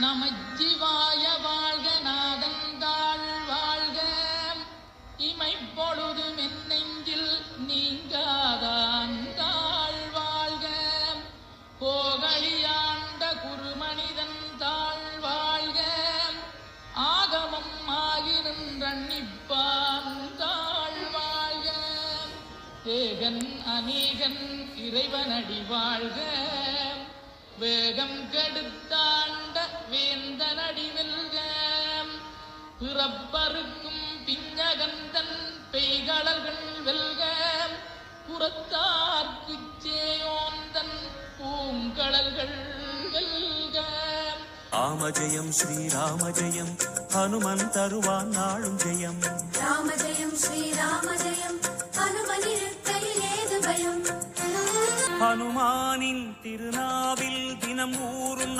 நமச்சிவாய வாழ்க நாதந்தாள் வாழ்க. இமை பொழுது மென்னெஞ்சில் நீங்காதான் தாழ் வாழ்க. போகழியாண்ட குருமனிதன் தாழ் வாழ்க. ஆகமம் ஆகி நின்றன்னிப்பான் தாழ் வாழ்க. ஏகன் அநீகன் இறைவனடி வாழ்க. வேகம் கெடுத்து பிறப்பருக்கும் பிஞ்சகந்தன் பெய்களர்கள் வெல்க புறத்தார்க்குச் சேயோந்தன் பூங்கடல்கள் வெல்க. ராம ஜெயம் ஸ்ரீராம ஜெயம் ஹனுமன் தருவான் நாளும் ஜெயம். ராம ஜெயம் ஸ்ரீராம ஜெயம் ஹனுமனிருக்கையில் ஏது பயம் ஹனுமானின் திருநாவில் தினம் ஊறும்